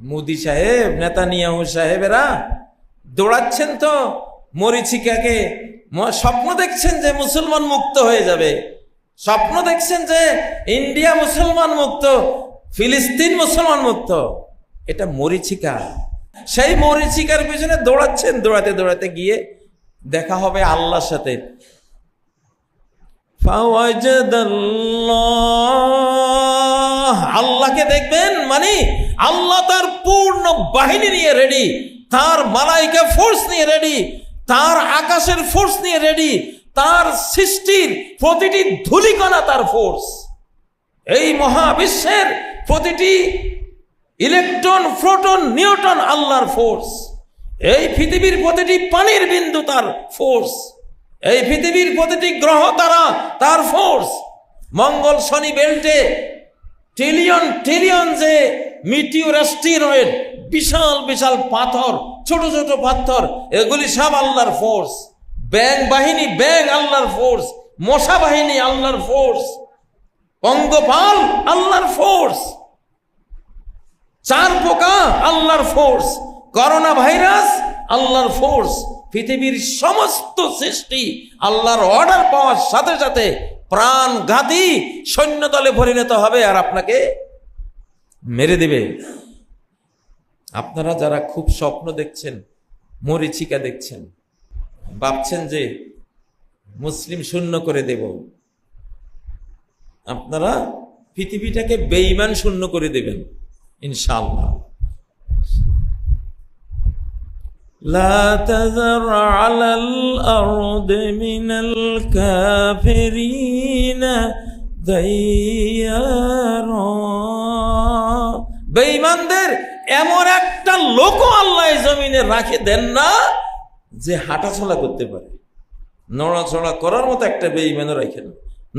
মোদি সাহেব, নেতানিয়াহু সাহেবেরা দৌড়াচ্ছেন তো মরিচিকাকে। স্বপ্ন দেখছেন যে মুসলমান মুক্ত হয়ে যাবে। স্বপ্ন দেখছেন যে ইন্ডিয়া মুসলমান মুক্ত, ফিলিস্তিন মুসলমান মুক্ত। এটা মরিচিকা। সেই মরিচিকার পিছনে দৌড়াচ্ছেন, দৌড়াতে দৌড়াতে গিয়ে দেখা হবে আল্লাহর সাথে। ফাওয়াজাদাল্লাহ। আল্লাহকে দেখবেন মানে আল্লাহ তার পূর্ণ বাহিনী নিয়ে রেডি তার মালাইকা ফোর্স নিয়ে রেডি তার আকাশের ফোর্স নিয়ে রেডি তার সৃষ্টির প্রতিটি ধুলিকণা তার ফোর্স এই মহাবিশ্বের প্রতিটি ইলেকট্রন, প্রোটন নিউটন আল্লাহর ফোর্স এই পৃথিবীর প্রতিটি পানির বিন্দু তার ফোর্স এই পৃথিবীর প্রতিটি গ্রহ তারা তার ফোর্স মঙ্গল শনি বেল্টে ট্রিলিয়ন ট্রিলিয়ন যে মিটিওর অ্যাস্টিরয়েড বিশাল বিশাল পাথর, ছোট ছোট পাথর, এগুলি সব আল্লাহর ফোর্স ব্যাং বাহিনী ব্যাং আল্লাহর ফোর্স মশা বাহিনী, আল্লাহর ফোর্স পঙ্গপাল, আল্লাহর ফোর্স চার পোকা, আল্লাহর ফোর্স করোনা ভাইরাস, আল্লাহর ফোর্স পৃথিবীর সমস্ত সৃষ্টি আল্লাহর অর্ডার পাওয়ার সাথে সাথে প্রাণ ঘাতি সৈন্য দলে পরিণত হবে আর আপনাকে মেরে দেবে। আপনারা যারা খুব স্বপ্ন দেখছেন, মরিচিকা দেখছেন, ভাবছেন যে মুসলিম শূন্য করে দেব, আপনারা পৃথিবীটাকে বেঈমান শূন্য করে দেবেন, ইনশাআল্লাহ। لا تذر على الأرض من الكافرين ديارا বেঈমানদের এমন একটা লোক আল্লাহ এই জমিনে রাখে দেন না যে হাঁটাচলা করতে পারে নড়াচড়া করার মতো একটা বেঈমানও রাখেন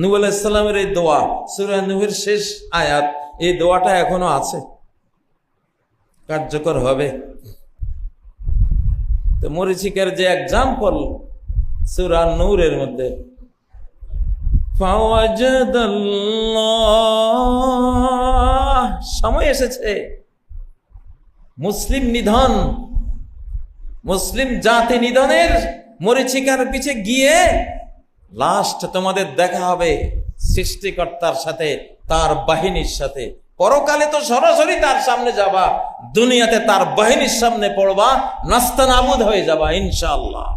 নূহ আলাইসাল্লামের এই দোয়া সুরা নূহের শেষ আয়াত এই দোয়াটা এখনো আছে কার্যকর হবে তো মরিচিকার যে এক্সাম্পল সুরা নূরের মধ্যে সময় এসেছে। মুসলিম নিধন, মুসলিম জাতি নিধনের মরিচিকার পিছে গিয়ে লাস্ট তোমাদের দেখা হবে সৃষ্টিকর্তার সাথে, তার বাহিনীর সাথে। পরকালে তো সরাসরি তার সামনে যাবা, দুনিয়াতে তার বাহিনীর সামনে পড়বা নাস্তা নাবুদ হয়ে যাবা ইনশাল্লাহ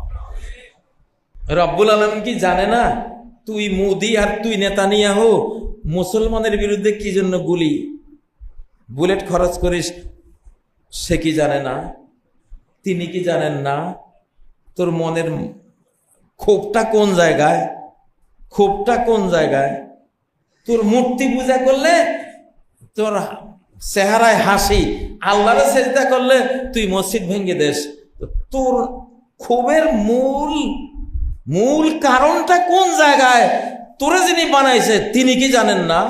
রব্বুল আলম কি জানে না? তুই মোদি আর তুই নেতানিয়াহু, মুসলমানের বিরুদ্ধে কি জন্য গুলি? বুলেট খরচ করিস, সে কি জানে না? তিনি কি জানেন না? তোর মনের ক্ষোভটা কোন জায়গায়? ক্ষোভটা কোন জায়গায়? তোর মূর্তি পূজা করলে তোর চেহারায় হাসি, আল্লাহরে চেষ্টা করলে তুই মসজিদ ভেঙে দেস। তোর ক্ষোভের মূল মূল কারণটা কোন জায়গায়? তোরে যিনি বানাইছে, তিনি কি জানেন না?